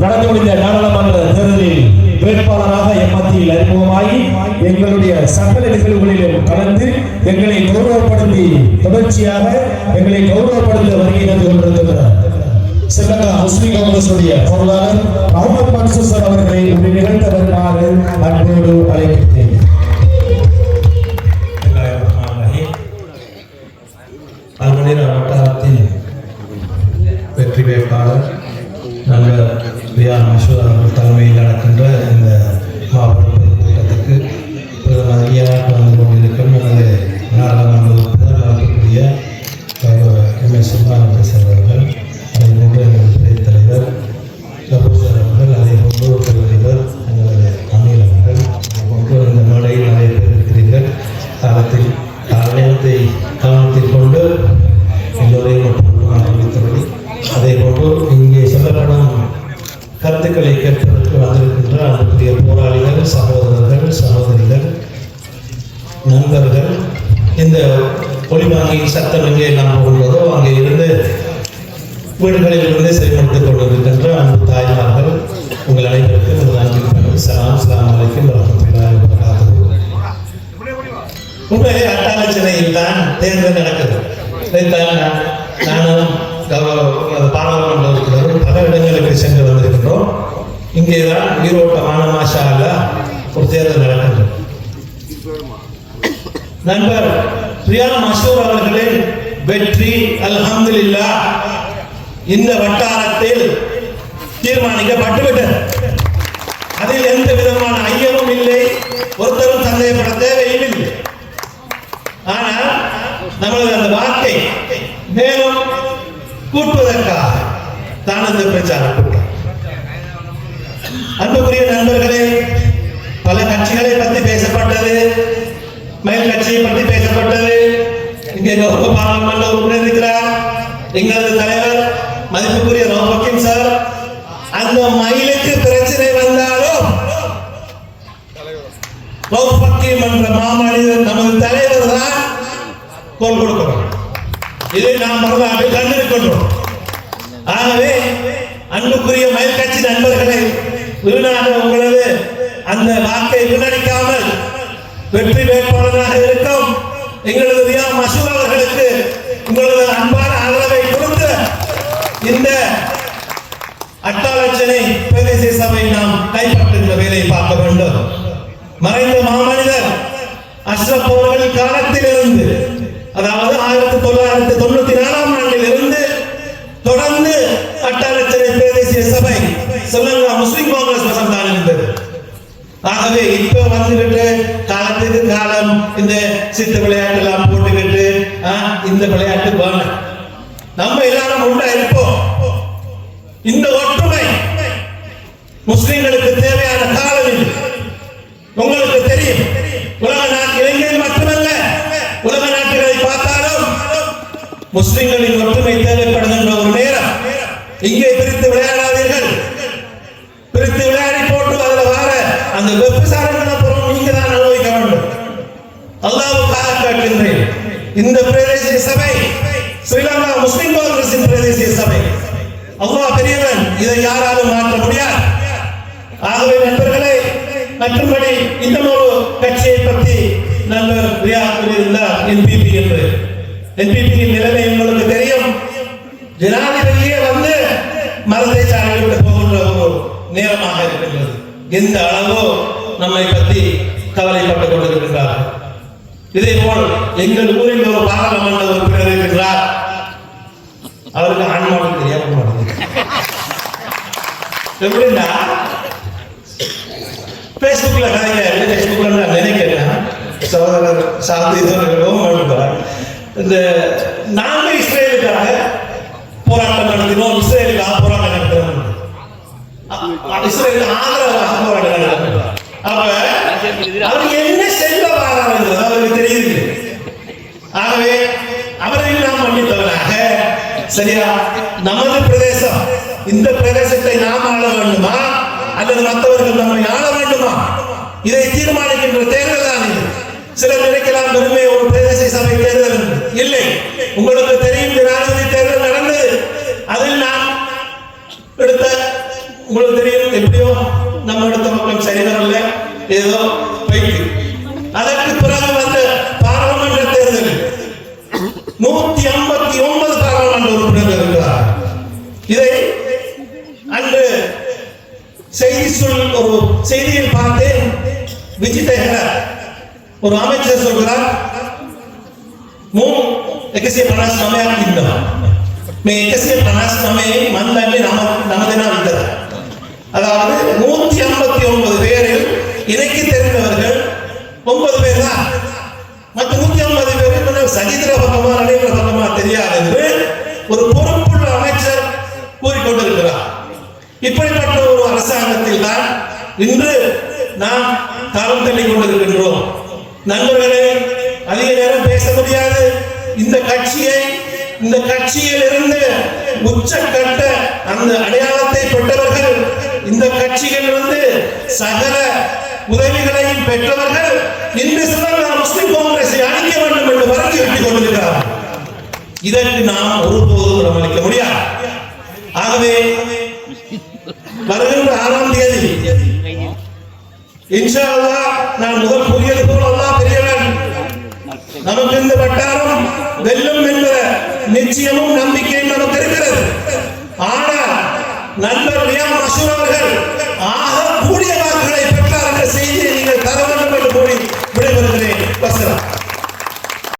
நடந்து முடிந்த நாடாளுமன்ற தேர்தலில் வேட்பாளராக எம்மத்தியில் அறிமுகமாகி எங்களுடைய சகல நிகழ்வுகளிலும் கலந்து எங்களை கௌரவப்படுத்தி தொடர்ச்சியாக எங்களை கௌரவப்படுத்த வருகை தந்து கொண்டிருக்கிறார் ஸ்ரீலங்கா முஸ்லிம் காங்கிரசுடைய பொருளாளர் முகமது மன்சூர் சார் அவர்களை ஒரு நிகழ்த்த வருமாறு அன்போடு அழைக்கிறேன் சகோதரர்கள் சகோதரிகள் நண்பர்கள் இந்த ஒளிவாங்கி சத்தம் எங்கே நாம் போகிறதோ அங்கே இருந்து வீடுகளில் இருந்து செயல்படுத்திக் கொண்டிருக்கின்ற அன்பு தாய்மார்கள் உங்கள் அனைவருக்கும் எனது அன்பின் சலாம். சலாம் அலைக்கும் உண்மையிலே அட்டாளச்சனையில் தான் தேர்தல் நடக்குது. இதைத்தான் நானும் பாராளுமன்ற உறுப்பினரும் பல இடங்களுக்கு சென்று வந்திருக்கின்றோம். இங்கே தான் ஈரோட்டமான மாணவாசால ஒரு தேர்தல் நடக்கின்றது நண்பர் ரியான் மசூர் அவர்களின் வெற்றி அல்ஹம்துலில்லாஹ் இந்த வட்டாரத்தில் தீர்மானிக்கப்பட்டுவிட்டது. அதில் எந்த விதமான ஐயமும் இல்லை ஒருத்தரும் சந்தேகப்பட தேவையில்லை ஆனால் நம்மளது அந்த வாக்கை மேலும் கூட்டுவதற்காக தான் இந்த பிரச்சாரம். அன்புக்குரிய நண்பர்களே பல கட்சிகளை பற்றி பேசப்பட்டது மயில் கட்சியை பற்றி பேசப்பட்டது. இங்கே கௌரவ பாராளுமன்ற உறுப்பினர் இருக்கிறார் எங்களது தலைவர் மதிப்புக்குரிய ரோபக்கின் சார் அந்த மயிலுக்கு பிரச்சனை வந்தாலும் ரௌபக்கியம் என்ற மாமனிதர் நமது தலைவர் தான் கோல் கொடுக்கிறோம் இதை நாம் வரலாற்றில் கண்டிருக்கின்றோம் ஆகவே அன்புக்குரிய மயில் கட்சி நண்பர்களை வீணாக உங்களது அந்த வாக்கை வீணடிக்காமல் வெற்றி வேட்பாளராக இருக்கும். எங்களது ரியா மசூர் அவர்களுக்கு உங்களது அன்பான ஆதரவை கொடுத்து இந்த அட்டாலட்சனை பிரதேச சபை நாம் கைப்பற்றுகிற வேலையை பார்க்க வேண்டும். மறைந்த மாமனிதர் அஷ்ரப் அவர்கள் காலத்திலிருந்து அதாவது ஆயிரத்தி தொள்ளாயிரத்தி தொண்ணூத்தி நாலாம் ஆண்டில் இருந்து தொடர்ந்து சொல்லுங்க முஸ்லிம் காங்கிரஸ் வசம் தான் இருந்தது ஆகவே இப்ப வந்துகிட்டு காலத்துக்கு காலம் இந்த சித்த விளையாட்டு எல்லாம் போட்டுக்கிட்டு இந்த விளையாட்டு வேணும். நம்ம எல்லாரும் உண்டா இருப்போம். இந்த ஒற்றுமை முஸ்லிம்களுக்கு தேவையான காலம் இது. உங்களுக்கு தெரியும். உலக நாட்டு இளைஞர் மட்டுமல்ல உலக நாட்டுகளை பார்த்தாலும் முஸ்லிம்களின் ஒற்றுமை தேவைப்படுகின்ற ஒரு நேரம். இங்கே பிரித்து விளையாடி போட்டு அதுல வர அந்த வெப்பசாரங்களை அப்புறம் நீங்க தான் அனுபவிக்க வேண்டும். அல்லாவுக்காக கேட்கின்றேன் இந்த பிரதேசிய சபை ஸ்ரீலங்கா முஸ்லிம் காங்கிரசின் பிரதேசிய சபை. அல்லாஹ் பெரியவன் இதை யாராலும் மாற்ற முடியாது. ஆகவே நண்பர்களே மற்றும்படி இன்னும் ஒரு கட்சியை பற்றி நண்பர் பிரியா கூறியுள்ளார் என்பிபி என்று. என்பிபியின் நிலைமை உங்களுக்கு தெரியும். ஜனாதிபதியே வந்து மரத்தை சாலையில் போகின்ற ஒரு நேரமாக இருக்கின்றது. எந்த அளவோ நம்மை பற்றி கவலைப்பட்டுக் கொண்டிருக்கிறார். இதே போல் எங்கள் ஊரில் ஒரு பாராளுமன்ற உறுப்பினர் இருக்கிறார். அவருக்கு ஆன்மாவும் தெரியாம மாட்டேங்குது எப்படின்னா பேஸ்புக்ல கதைக்கிறாரு பேஸ்புக்ல நான் நினைக்கிறேன். சகோதரர் சாந்திதர்களும் வேண்டுகிறார் இந்த நாங்கள் இஸ்ரேலுக்காக போராட்டம் நடத்தினோம். இஸ்ரேலுக்காக போராட்டம் நடத்தினோம். அவர் என்ன செல்ல வராருங்கிறது அவருக்கு தெரியுது ஆகவே அவரை நாம் மன்னித்தவனாக சரியா நமது பிரதேசம் இந்த பிரதேசத்தை நாம் ஆள வேண்டுமா அல்லது மற்றவர்கள் நம்மை ஆள வேண்டுமா இதை தீர்மானிக்கின்ற தேர்தல் தான் இது சிலர் நினைக்கலாம் பெருமை ஒரு பிரதேச சபை தேர்தல் இல்லை. உங்களுக்கு தெரியும் ஜனாதிபதி தேர்தல் நடந்தது அதில் நாம் எடுத்த உங்களுக்கு தெரியும் எப்படியோ நம்ம எடுத்த மக்கள் சரிவரல. ஏதோ போயிட்டு. அதற்கு பிறகு வந்த பாராளுமன்ற தேர்தல். நூத்தி ஐம்பத்தி ஒன்பது பாராளுமன்ற உறுப்பினர்கள் இருக்கிறார் இதை அன்று செய்தி சொல் ஒரு செய்தியில் பார்த்து விஜித் ஒரு அமைச்சர் சொல்கிறார் மு. එකසේ පනස් නමයක් ඉන්නවා මේ එකසේ පනස් නමේ මන්දන්නේ නම නම அதாவது 159 பேரில் இணைக்கு தெரிந்தவர்கள் ஒன்பது பேர் தான். மற்ற 150 பேர் இன்னும் சகிதர பக்கமா நடைமுறை பக்கமா தெரியாது என்று ஒரு பொறுப்புள்ள அமைச்சர் கூறிக்கொண்டிருக்கிறார் இப்படிப்பட்ட ஒரு அரசாங்கத்தில் தான் இன்று நாம் தரம் தள்ளி கொண்டிருக்கின்றோம். நண்பர்களே அதிக நேரம் பேச முடியாது. இந்த கட்சியை இந்த கட்சியில் இருந்து உச்சக்கட்ட அந்த அடையாளத்தை பெற்றவர்கள் இந்த கட்சிகள் வந்து சகல உதவிகளையும் பெற்றவர்கள் இன்று சிலர் முஸ்லிம் காங்கிரஸை அழிக்க வேண்டும் என்று வலியுறுத்திக் கொண்டிருக்கிறார் இதற்கு நாம் ஒருபோதும் இடமளிக்க முடியாது. ஆகவே வருகின்ற ஆறாம் தேதி இன்ஷா அல்லாஹ் நான் முதல் புரியது போல் அல்லாஹ் பெரியவன் நமக்கு இந்த வட்டாரம் வெல்லும் என்ற நிச்சயமும் நம்பிக்கையும் நமக்கு இருக்கிறது. ஆனால் நண்பர் ரசூல் அவர்கள் ஆக கூடிய